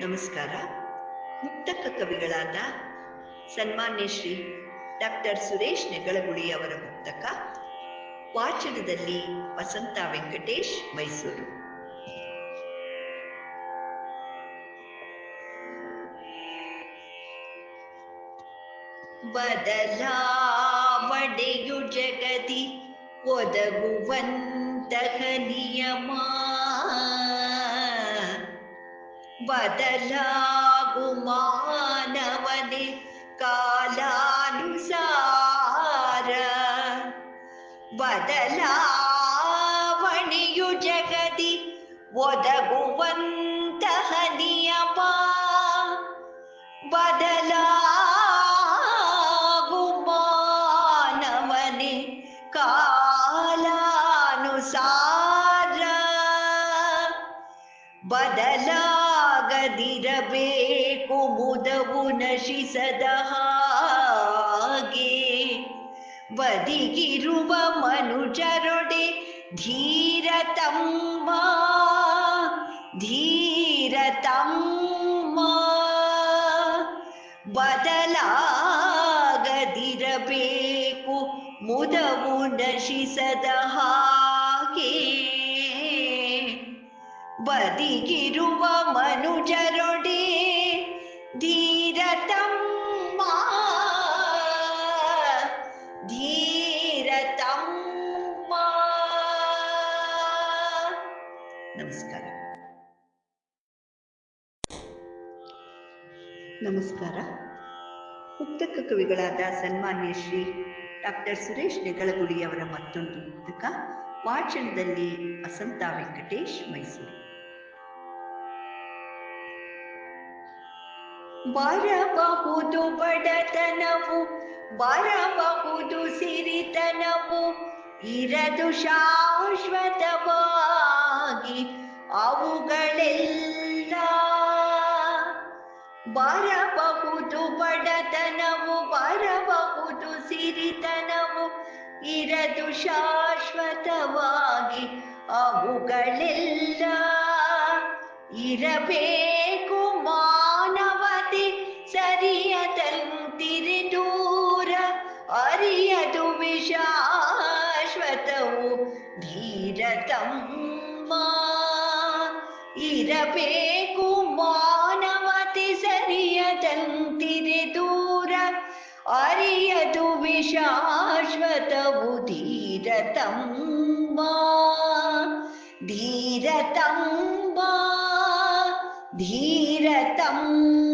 ನಮಸ್ಕಾರ. ಮುಕ್ತಕ ಕವಿಗಳಾದ ಸನ್ಮಾನ್ಯ ಶ್ರೀ ಡಾಕ್ಟರ್ ಸುರೇಶ್ ನೆಗಳಗುಳಿ ಅವರ ಮುಕ್ತಕ ವಾಚನದಲ್ಲಿ ವಸಂತ ವೆಂಕಟೇಶ್ ಮೈಸೂರು. ಬದಲಾವಣೆಯು ಜಗದಿ ಒದಗುವಂತಹ ನಿಯಮ ಬದಲಾಗು ಮಾನವನೆ ಕಾಲಾನುಸಾರ ಬದಲಾವಣೆಯು ಜಗದಿ ಒದಗುವಂತಹ ನಿಯಮ ಬದಲಾಗು ಮಾನವನೆ ಕಾಲಾನುಸಾರ ಬದಲಾಗದಿರಬೇಕು ಮುದವು ನಶಿಸದ ಹಾಗೆ ಬದಿಗಿರುವ ಮನುಜರೊಡೆ ಧೀರ ತಮ್ಮ ಧೀರ ತಮ್ಮ ಬದಲಾಗದಿರಬೇಕು ಮುದವು ನಶಿಸದ ಹಾಗೆ ಬದಿಗಿರುವ ಮನುಜರುಡಿ ಧೀರತಂ ಮಾ ಧೀರತಂ ಮಾ ನಮಸ್ಕಾರ. ನಮಸ್ಕಾರ. ಪುಸ್ತಕ ಕವಿಗಳಾದ ಸನ್ಮಾನ್ಯ ಶ್ರೀ ಡಾಕ್ಟರ್ ಸುರೇಶ್ ನೆಗಳಗುಡಿ ಅವರ ಮತ್ತೊಂದು ಪುಸ್ತಕ ವಾಚನದಲ್ಲಿ ವಸಂತ ವೆಂಕಟೇಶ್ ಮೈಸೂರು. ಬರಬಹುದು ಬಡತನವು, ಬರಬಹುದು ಸಿರಿತನವು, ಇರದು ಶಾಶ್ವತವಾಗಿ ಅವುಗಳೆಲ್ಲ. ಬರಬಹುದು ಬಡತನವು, ಬರಬಹುದು ಸಿರಿತನವು, ಇರದು ಶಾಶ್ವತವಾಗಿ ಅವುಗಳೆಲ್ಲ. ಇರಬೇಕು. ಸರಿಯದಂತಿರಿ ದೂರ ಅರಿಯದು ವಿಶಾಶ್ವತವು ಧೀರ ತಮ್ಮ ಇರಬೇಕು ಮಾನವತೆ ಸರಿಯದಂತಿರೆ ದೂರ ಅರಿಯದು ವಿಶಾಶ್ವತವು ಧೀರ ತಮ್ಮ ಧೀರ ತಮ್ಮ ಧೀರ ತಮ್ಮ